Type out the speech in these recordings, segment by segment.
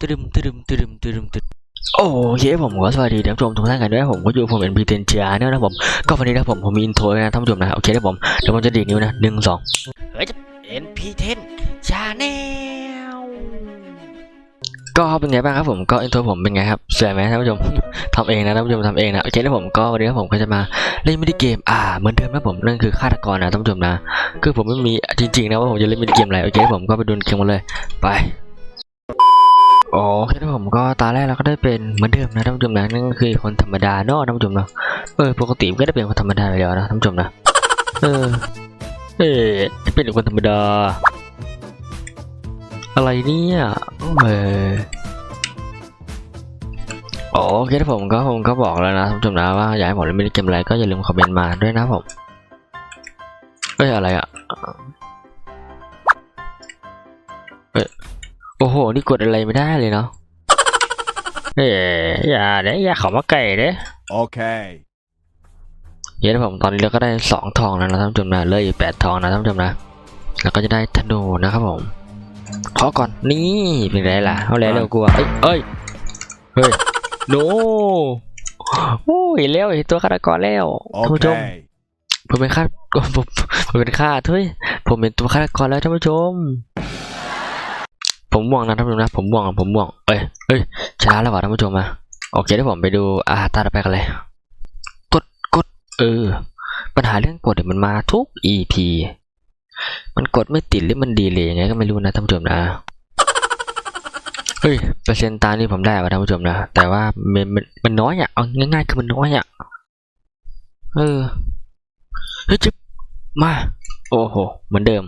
ตึมตึมตึมตึมตึมโอ้เย้ผมก็สวัสดีท่านผู้ชมทุกท่านกันด้วยผมก็อยู่ผมเป็นพีเทนเชียร์นะครับผมก็วันนี้นะผมผมมีอินโทรนะท่านผู้ชมนะโอเคนะผมเดี๋ยวผมจะดีดนิ้วนะหนึ่งสองเฮ้ยจะ NP10 Channel ก็เป็นไงบ้างครับผมก็อินโทรผมเป็นไงครับสวยไหมท่านผู้ชมทำเองนะท่านผู้ชมทำเองนะโอเคแล้วผมก็วันนี้ครับผมก็จะมาเล่นมินิเกมอ่าเหมือนเดิมนะผมนั่นคือฆาตกรนะท่านผู้ชมนะ คือผมไม่มีจริงๆนะว่าผมจะเล่นมินิเกมอะไรโอเคผมก็ไปดูเกมกันเลยไป โอเคแล้วผมก็ตาแรกเราก็ได้เป็นเหมือนเดิมนะท่านผู้ชมนะนั่นก็คือคนธรรมดาเนาะท่านผู้ชมเนาะเออปกติก็ได้เป็นคนธรรมดาไปแล้วนะท่านผู้ชมนะเออเออเป็นคนธรรมดา อะไรเนี่ยเออโอเคถ้าผมก็ผมก็บอกแล้วนะท่านผู้ชมนะว่าอยากให้ผมเล่นเกมอะไรก็อย่าลืมคอมเมนต์มาด้วยนะผมเอ้ยอะไรอะ อ้โห นี่กดอะไรไม่ได้เลยเนาะเอ้ยอย่าเด้อย่าเขามาไก่เด้ Okay. เย้นะผมตอนนี้เราก็ได้สองทองแล้วนะท่านผู้ชมนะเหลยแปดทองนะท่านผู้ชมนะ แล้วก็จะได้ธนูนะครับผมขอก่อนนี่เป็นไรล่ะเอาแล้วเร็วกลัวเอ้ยเอ้ยเฮ้ยโนโอ้ยแล้วเห็นตัวฆาตกรแล้วท่านผู้ชม Okay. ผมเป็นฆาตผมผมเป็นฆาตเฮ้ยผมเป็นตัวฆาตกรแล้วท่านผู้ชม ผมม่วงนะท่านผู้ชมนะผมม่วงผมม่วงเอ้ยเอ้ยชนะแล้วว่ะท่านผู้ชมมาโอเคเดี๋ยวผมไปดูอ่าตาต่อไปกันเลย กดกดเออ ปัญหาเรื่องกดเนี่ยมันมาทุก EP มันกดไม่ติดหรือมันดีเลยยังไงก็ไม่รู้นะท่านผู้ชมนะเฮ้ยเปอร์เซ็นต์ตานี่ผมได้ว่ะท่านผู้ชมนะแต่ว่ามันมันมันน้อยอะเอาง่ายๆคือมันน้อยอะเออเฮ้ยจิ๊บมา โอ้โหเหมือนเดิม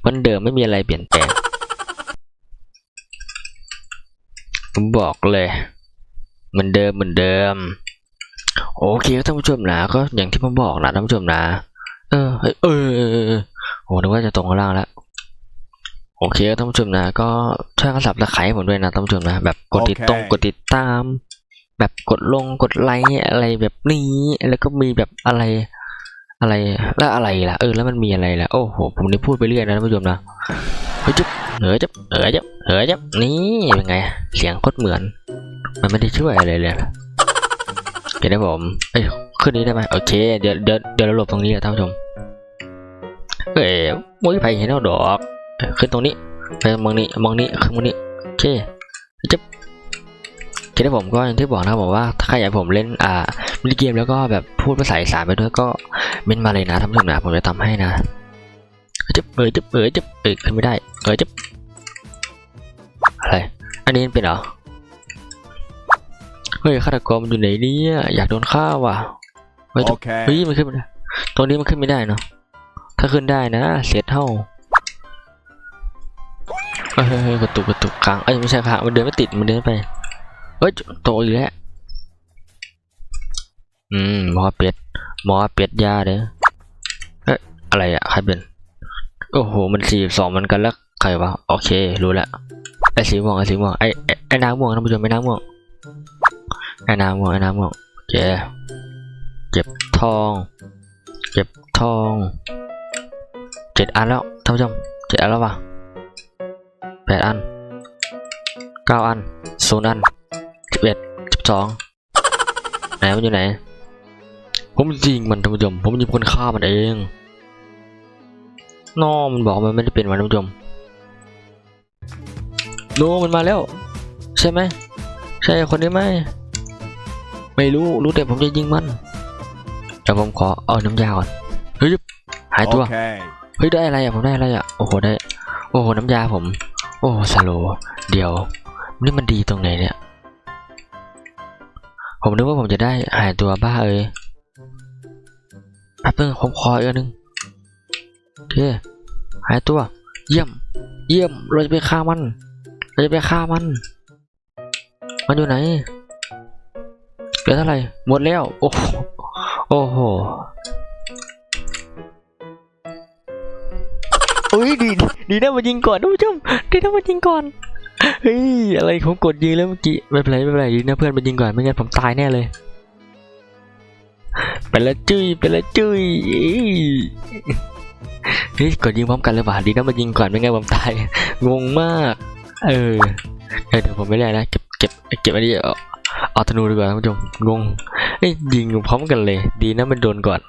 เหมือนเดิมไม่มีอะไรเปลี่ยนแปลง ผมบอกเลยเหมือนเดิมเหมือนเดิม โอเคครับท่านผู้ชมนะก็อย่างที่ผมบอกนะท่านผู้ชมนะ เออเฮ้ยเออเออเออเออโอ้นึกว่าจะตรงข้างล่างแล้วโอเคครับท่านผู้ชมนะ ก็ช่วยกันสับตะไคร้ผมด้วยนะท่านผู้ชมนะ แบบกดติดตรงโอเคกดติดตาม แบบกดลงกดไลค์อะไรแบบนี้แล้วก็มีแบบอะไรอะไรแล้วอะไรล่ะเออแล้วมันมีอะไรล่ะโอ้โหผมนี่พูดไปเรื่อยนะท่านผู้ชมนะ เฮ้ยจุ๊บเฮ้ยจุ๊บเฮ้ยจุ๊บเฮ้ยจุ๊บนี่เป็นไง เสียงโคตรเหมือน มันไม่ได้ช่วยอะไรเลยเดี๋ยวนะผมเอ้ยขึ้นนี้ได้ไหมโอเค เดี๋ยวเดี๋ยวเดี๋ยวเราหลบตรงนี้อะท่านผู้ชมเอ้ยมุ้ยไผ่เห็นเอาดอกขึ้นตรงนี้ไปมองนี้มองนี้ขึ้นมองนี้โอเคจุ๊บโอเคนะผมก็อย่างที่บอกนะบผมว่าถ้าใครอยากผมเล่นอ่ามินิเกมแล้วก็แบบพูดภาษาอีสานไปด้วยก็เม้นมาเลยนะท่านผู้ชมนะผมจะทำให้นะ เอ๋ยจึ๊บเอ๋ยจึ๊บเอ๋ยขึ้นไม่ได้เอ๋ยจึ๊บอะไร อันนี้มันเป็นเหรอ เฮ้ยฆาตกรมันอยู่ไหนเนี่ยอยากโดนฆ่าว่ะเฮ้ยจึ๊บ Okay. เฮ้ยมันขึ้นไม่ได้ตรงนี้มันขึ้นไม่ได้เนาะถ้าขึ้นได้นะเสียเท่าเฮ้ยเฮ้ยเฮ้ยกระตุกกระตุกกลางเอ้ยไม่ใช่ค่ะมันเดินไม่ติดมันเดินไม่ไปเฮ้ยโตอีกแล้วอืมหมอเป็ดหมอเป็ดยาเด้ออะไรอะใครเป็น โอ้โห มันสีสองมันกันแล้วใครวะ โอเค รู้แล้ว ไอ้สีม่วง ไอ้สีม่วง ไอ้ไอ้น้ำม่วงท่านผู้ชมไอ้น้ำม่วง ไอ้น้ำม่วง ไอ้น้ำม่วงโอเคเก็บทอง เก็บทองเจ็ดอันแล้วท่านผู้ชมเจ็ดอันแล้ววะแปดอันเก้าอันศูนย์อันสิบเอ็ดสิบสองไหนมันอยู่ไหน ผมยิงมันท่านผู้ชม ผมยิงคนฆ่ามันเอง นอมันบอกมันไม่ได้เป็นวันท่านผู้ชมโนมันมาแล้ว ใช่ไหมใช่คนนี้ไหมไม่รู้รู้แต่ผมจะยิงมันเดี๋ยวผมขอเอาน้ำยาก่อนเฮ้ยหายตัว Okay. เฮ้ยได้อะไรอะผมได้อะไรอะโอ้โหได้โอ้โหน้ำยาผม โอ้สโลว์เดี๋ยวนี่มันดีตรงไหนเนี่ย ผมนึกว่าผมจะได้หายตัวบ้าเอ้ยแป๊บนึงผมขออีกอันนึงโอ เคหายตัว เยี่ยม เยี่ยม เราจะไปฆ่ามัน เราจะไปฆ่ามัน มันอยู่ไหนเหลือเท่าไหร่ หมดแล้ว โอ้โหโอ้โหอุ้ยดีดีนะมายิงก่อนท่านผู้ชมดีนะมายิงก่อนเฮ้ยอะไรผมกดยิงแล้วเมื่อกี้ไม่เป็นไรไม่เป็นไรดีนะเพื่อนมายิงก่อนไม่งั้นผมตายแน่เลยเป็นละจุ้ยเป็นละจุ้ย เฮ้ยกดยิงพร้อมกันเลยว่ะดีนะมายิงก่อนไม่งั้นผมตาย งงมาก เออเดี๋ยวผมไม่ได้นะ เก็บเก็บเก็บอันนี้เอาเอาธนูดีกว่าท่านผู้ชมงงเอ้ยยิงพร้อมกันเลย ดีนะมันโดนก่อน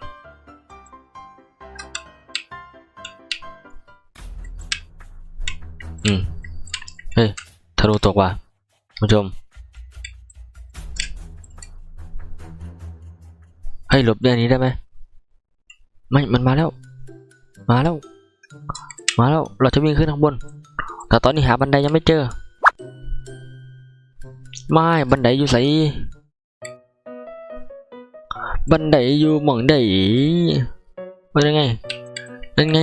อืมเฮ้ยธนูตกว่ะท่านผู้ชมเฮ้ยหลบเรื่องนี้ได้ไหมไม่มันมาแล้ว มาแล้ว มาแล้ว เราจะวิ่งขึ้นข้างบน แต่ตอนนี้หาบันไดยังไม่เจอ ไม่ บันไดอยู่ไสบันไดอยู่หม่องใดเป็นยังไงเป็นไง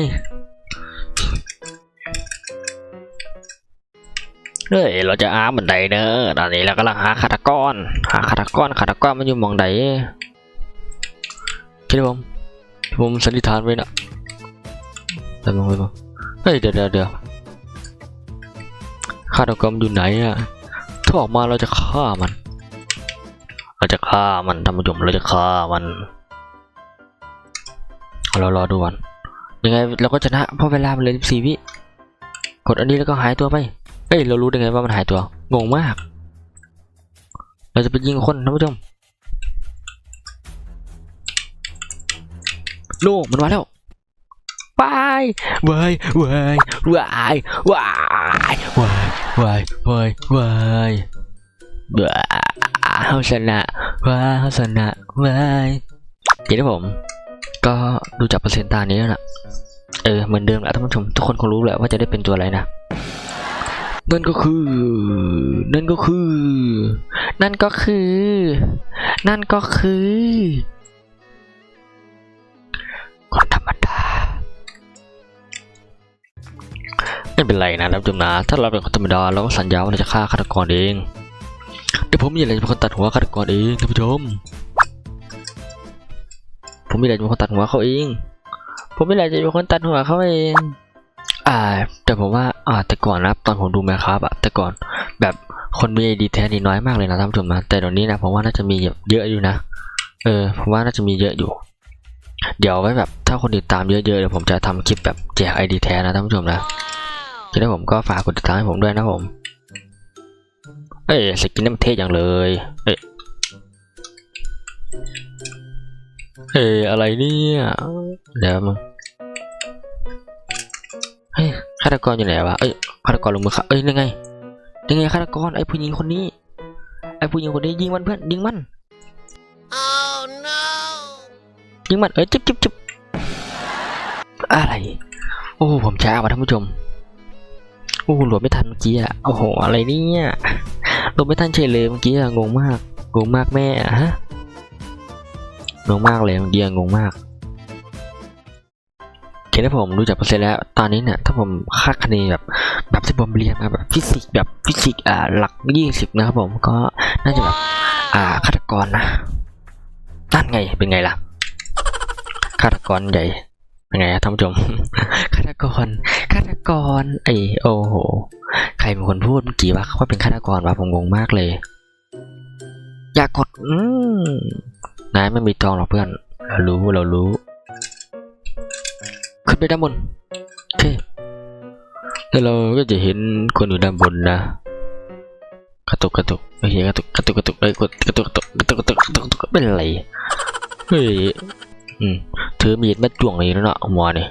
เฮ้ยเราจะอาบันไดเนอะตอนนี้เรากำลังหาฆาตกร หาฆาตกรฆาตกรมันอยู่หม่องใดคิดผมผมสันนิษฐานไว้นะ ไปมองไปมองเฮ้ยเดี๋ยวเดี๋ยวเดี๋ยวฆาตกรมอยู่ไหนอะถ้าออกมาเราจะฆ่ามัน เราจะฆ่ามันท่านผู้ชมเราจะฆ่ามันเรารอดูก่อนยังไงเราก็ชนะเพราะเวลามันเหลย14วิกดอันนี้แล้วก็หายตัวไปเอ้ยเรารู้ได้ไงว่ามันหายตัวงงมาก เราจะไปยิงคนท่านผู้ชมโน่มันมาแล้ว ไปเว้ยว้ยว้ยว้ยว้ยว้ยว้ยว้ยว้าเฮาชนะว้าเฮาชนะว้ายเดี๋ยวนะผม ก็ดูจากเปอร์เซ็นต์ตานี้แล้วนะเออเหมือนเดิมแหละท่านผู้ชมทุกคนคงรู้แหละว่าจะได้เป็นตัวอะไรนะนั่นก็คือ นั่นก็คือ นั่นก็คือ นั่นก็คือ ไม่เป็นไรนะท่านผู้ชมนะถ้าเราเป็นคนธรรมดาเราก็สัญญาว่าเราจะฆ่าฆาตกรเองเดี๋ยวผมมีอะไรจะเป็นคนตัดหัวฆาตกรเองท่านผู้ชม ผมมีอะไรจะเป็นคนตัดหัวเขาเอง ผมมีอะไรจะเป็นคนตัดหัวเขาเองอ่า แต่ผมว่าอ่าแต่ก่อนนะตอนผมดูแมครับอะแต่ก่อนแบบคนมีไอดีแท้นี่น้อยมากเลยนะท่านผู้ชมนะแต่เดี๋ยวนี้นะผมว่าน่าจะมีเยอะอยู่นะเออผมว่าน่าจะมีเยอะอยู่ เดี๋ยวไว้แบบถ้าคนติดตามเยอะๆเดี๋ยวผมจะทำคลิปแบบแจกไอดีแท้นะท่านผู้ชมนะ ทีนี้ผมก็ฝากกดติดตามให้ผมด้วยนะผม เอ้ยสกินนี่มันเท่จังเลย เอ้ยเอ้ยอะไรเนี่ยเดี๋ยวมึงเฮ้ยฆาตกรอยู่ไหนวะเอ้ยฆาตกรลงมือฆ่าเอ้ยยังไงยังไงฆาตกรไอ้ผู้หญิงคนนี้ ไอ้ผู้หญิงคนนี้ยิงมันเพื่อนยิงมัน Oh no! ยิงมันเอ้ยจิบจิบจิบอะไร โอ้ผมช้าว่ะท่านผู้ชมโอ้โหหลบไม่ทันเมื่อกี้อะโอ้โหอะไรเนี่ยหลบไม่ทันเฉยเลยเมื่อกี้อะงงมากงงมากแม่อะฮะงงมากเลยเมื่อกี้งงมากโอเคถ้าผมรู้จักเปอร์เซ็นต์แล้ว ตอนนี้เนี่ย ถ้าผมคาดคะเนแบบแบบที่ผมเรียนมาแบบฟิสิกส์แบบฟิสิกส์อ่าหลักยี่สิบนะครับผมก็น่าจะแบบอ่าฆาตกรนะนั่นไงเป็นไงล่ะฆาตกรใหญ่ เป็นไงอะท่านผู้ชมฆาตกรฆาตกรไอโอ้โห ใครเป็นคนพูดเมื่อกี้ว่าว่าเป็นฆาตกรวะผมงงมากเลย อย่ากดอืมนายไม่มีจองหรอกเพื่อน เรารู้เรารู้ ขึ้นไปด้านบนโอเคแล้วเราก็จะเห็นคนอยู่ด้านบนนะกระตุกกระตุกโอเคกระตุกกระตุกกระตุกเอ้ยกดกระตุกกระตุกกระตุกกระตุกกระตุกกระตุกเป็นไรเฮ้ยอืม ถือมีดมาจ้วงเลยแล้วเนาะหัวเนี่ย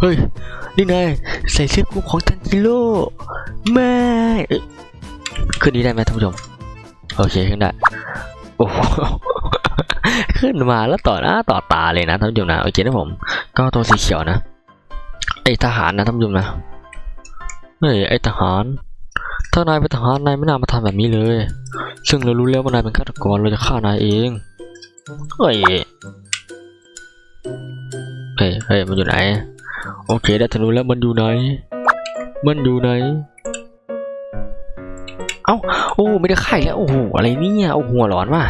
เฮ้ย นี่นายใส่เสื้อคลุมของทันจิโร่ไม่เอ้ยขึ้นนี้ได้ไหมท่านผู้ชม โอเคขึ้นได้ โอ้โหขึ้นมาแล้วต่อหน้าต่อตาเลยนะท่านผู้ชมนะ โอเคนะผม ก็ตัวสีเขียวนะ ไอทหารนะท่านผู้ชมนะเฮ้ยไอทหาร ถ้านายเป็นทหารนายไม่น่ามาทำแบบนี้เลย ซึ่งเรารู้แล้วว่านายเป็นฆาตกรเราจะฆ่านายเอง เฮ้ยเฮ้ยเฮ้ยมันอยู่ไหน โอเคได้ธนูแล้วมันอยู่ไหน มันอยู่ไหน เอ้า โอ้ไม่ได้ไข่แล้ว โอ้โห อะไรเนี่ยโอ้หัวร้อนว่ะ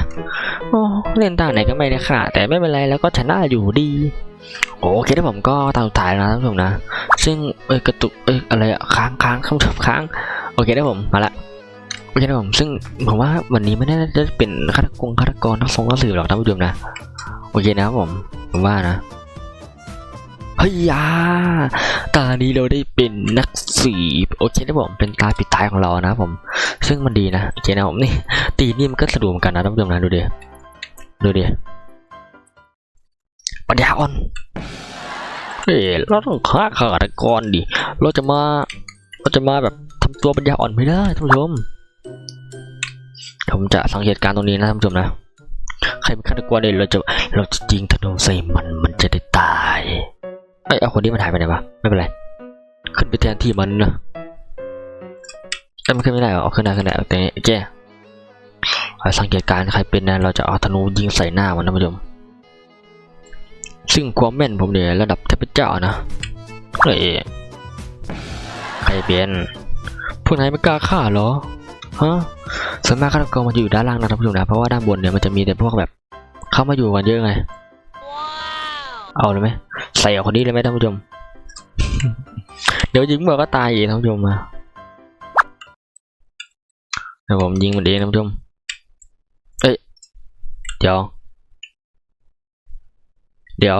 โอ้เล่นตาไหนก็ไม่ได้ค่ะ แต่ไม่เป็นไรแล้วก็ชนะอยู่ดี โอเคถ้าผมก็ตามสุดท้ายแล้วนะท่านผู้ชมนะ ซึ่งเอ้ยกระตุกเอ้ยอะไรอะค้างค้างคำถามค้าง โอเคได้ผมมาละ โอเคได้ผมซึ่งผมว่าวันนี้ไม่ได้จะเป็นฆาตกรฆาตกรทั้งสองทั้งสื่อหรอกท่านผู้ชมนะ โอเคนะครับผมผมว่านะเฮ้ยยาตานี้เราได้เป็นนักสืบโอเคนะผมเป็นตาปิดตายของเรานะผม ซึ่งมันดีนะโอเคนะผมนี่ตีนี่มันก็สะดวกเหมือนกันนะท่านผู้ชมนะดูดิดูดิปัญญาอ่อนเฮ้ยเราต้องฆ่าขาตกรดิเราจะมาเราจะมาแบบทำตัวปัญญาอ่อนไม่ได้ท่านผู้ชม ผมจะสังเกตการณ์ตรงนี้นะท่านผู้ชมนะ ใครเป็นฆาตกรเนี่ยเราจะเราจะยิงธนูใส่มันมันจะได้ตายเอ้เอาคนนี้มันหายไปไหนวะไม่เป็นไรขึ้นไปแทนที่มันนะเอ้ยมันขึ้นไม่ได้หรอขึ้นได้ขึ้นได้โอเคโอเคคอยสังเกตการณ์ใครเป็นนะเราจะเอาธนูยิงใส่หน้ามันนะผู้ชมซึ่งความแม่นผมเนี่ยระดับเทพเจ้านะเฮ้ยใครเป็นพวกนายไม่กล้าฆ่าเหรอ ฮะส่วนมากฆาตกรมันจะอยู่ด้านล่างนะท่านผู้ชมนะเพราะว่าด้านบนเนี่ยมันจะมีแต่พวกแบบ เข้ามาอยู่กันเยอะไง Wow. เอาเลยไหมใส่เอาคนนี้เลยไหมท่านผู้ชม เดี๋ยวยิงเมื่อก็ตายอีกท่านผู้ชมมาเดี๋ยวผมยิงมันเองท่านผู้ชมเอ้ยเดี๋ยว เดี๋ยว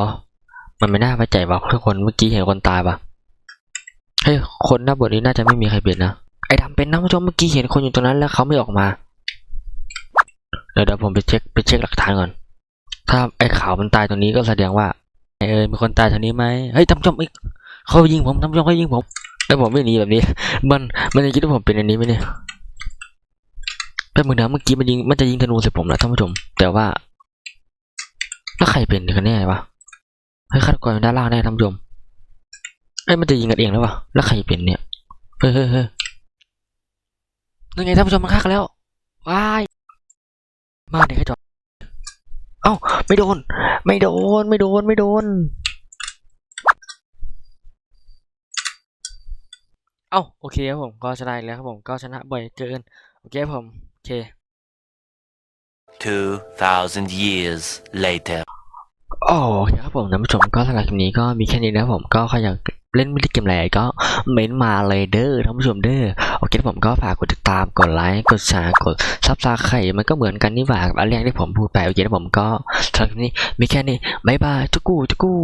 มันไม่น่าไว้ใจว่ะทุกคนเมื่อกี้เห็นคนตายปะเฮ้ยคนหน้าบทนี้น่าจะไม่มีใครเป็นนะไอ้ดำเป็นนะท่านผู้ชมเมื่อกี้เห็นคนอยู่ตรงนั้นแล้วเขาไม่ออกมาเดี๋ยวเดี๋ยวผมไปเช็คไปเช็คหลักฐานก่อน ถ้าไอ้ขาวมันตายตรงนี้ก็แสดงว่าเออมีคนตายทางนี้ไหมเฮ้ยท่านผู้ชมอีกเขายิงผมท่านผู้ชมเขายิงผม แล้วผมไม่หนีแบบนี้ มันมันจะคิดว่าผมเป็นอันนี้ไหมเนี่ยแป๊บนึงนะเมื่อกี้มันยิงมันจะยิงธนูใส่ผมนะท่านผู้ชม แต่ว่าแล้วใครเป็นกันแน่วะเฮ้ยฆาตกรอยู่ด้านล่างแน่ท่านผู้ชมเอ้ยมันจะยิงกันเองแล้ววะแล้วใครเป็นเนี่ยเฮ้ยเฮ้ยเฮ้ย นั่นไงท่านผู้ชมมันฆ่ากันแล้วว้ายมาเด็กให้จอดเอ้าไม่โดน ไม่โดน ไม่โดน ไม่โดน เอ้าโอเคครับผมก็ชนะอีกแล้วครับผมก็ชนะบ่อยเกิน โอเคครับผม โอเค2,000 years later. โอเคครับผมท่านผู้ชมก็สำหรับคลิปนี้ก็มีแค่นี้นะครับผมก็ใครอยาก เล่นมินิเกมอะไรก็เม้นมาเลยเด้อท่านผู้ชมเด้อโอเคผมก็ฝากกดติดตามกดไลค์กดแชร์กดซับสไครต์มันก็เหมือนกันนี่หว่ากับอันแรกที่ผมพูดไปโอเคผมก็สำหรับคลิปนี้มีแค่นี้บายบายจุกูจุกู